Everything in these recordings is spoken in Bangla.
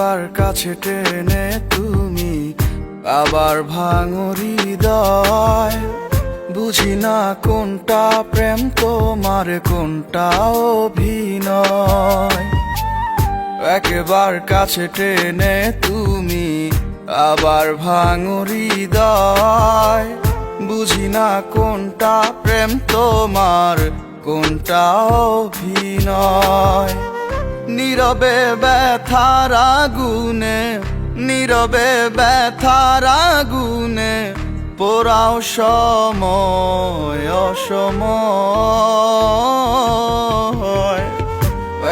একবার কাছে টেনে তুমি আবার ভাঙরি হৃদয়। বুঝি না কোনটা প্রেম তোমার, কোনটা অভিনয়। একবার কাছে টেনে তুমি আবার ভাঙরি হৃদয়। বুঝি না কোনটা প্রেম তোমার, কোনটা অভিনয়। নীরবে ব্যথার আগুনে নীরবে ব্যথার আগুনে পোড়াও সময়, অসময়।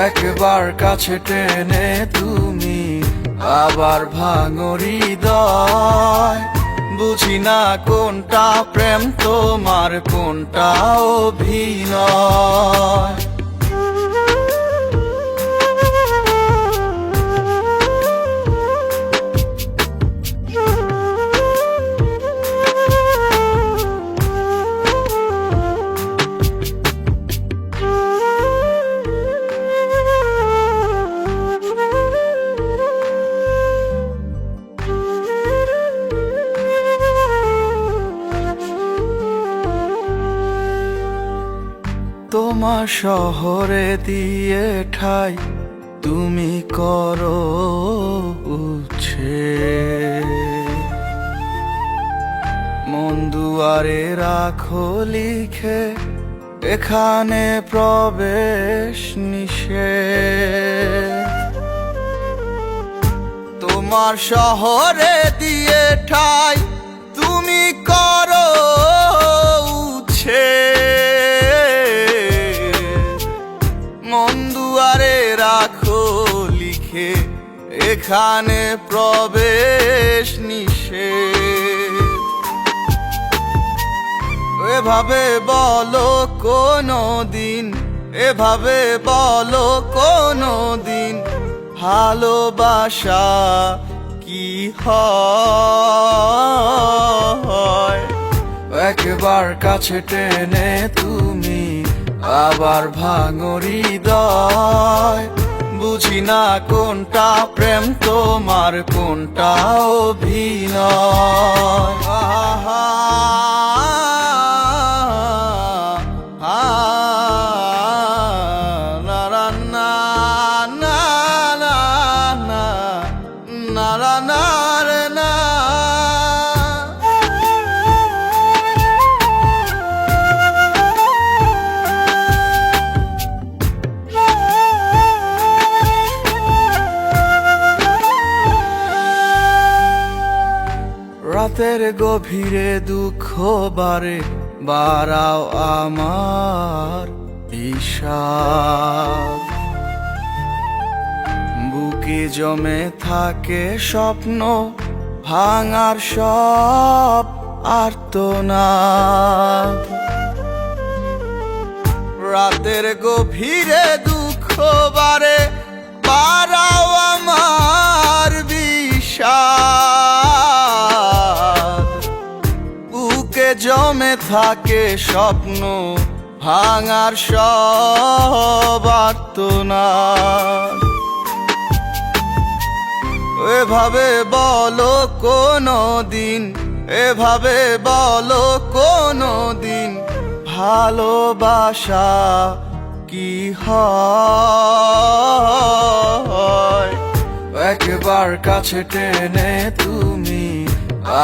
একবার কাছে টেনে তুমি আবার ভাঙরি দয় বুঝি না কোনটা প্রেম, তোমার কোনটা অভিনয়। তোমার শহরে দিয়ে ঠাই, তুমি করো উচ্ছে। মন রাখো লিখে, এখানে প্রবেশ নিষে তোমার শহরে দিয়ে ঠাই লিখে এখানে প্রবেশ নিষেধ। এভাবে বলো কোনো দিন, এভাবে বলো কোনো দিন, ভালোবাসা কি হয়? একবার কাছে টেনে তুমি আবার ভাঙরি হৃদয়। বুঝি না কোনটা প্রেম তোমার কোনটা অভিনয়? রাতের গভীরে দুঃখ বারে, বাড়াও আমার বিষাদ বুকে জমে থাকে স্বপ্ন, ভাঙার সব আর্তনাদ। রাতের গভীরে দুঃখ জমে থাকে স্বপ্ন, ভাঙার সব আর্তনাদ। এভাবে বলো কোনো দিন এভাবে বলো কোনো দিন ভালোবাসা কি হয়? একবার কাছে টেনে তুমি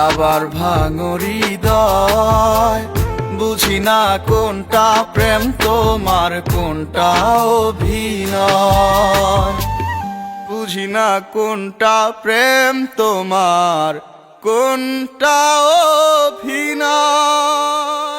আবার ভাঙরি দয় বুঝি না কোনটা প্রেম, তোমার কোনটা অভিনয়। বুঝি না কোনটা প্রেম, তোমার কোনটা অভিনয়।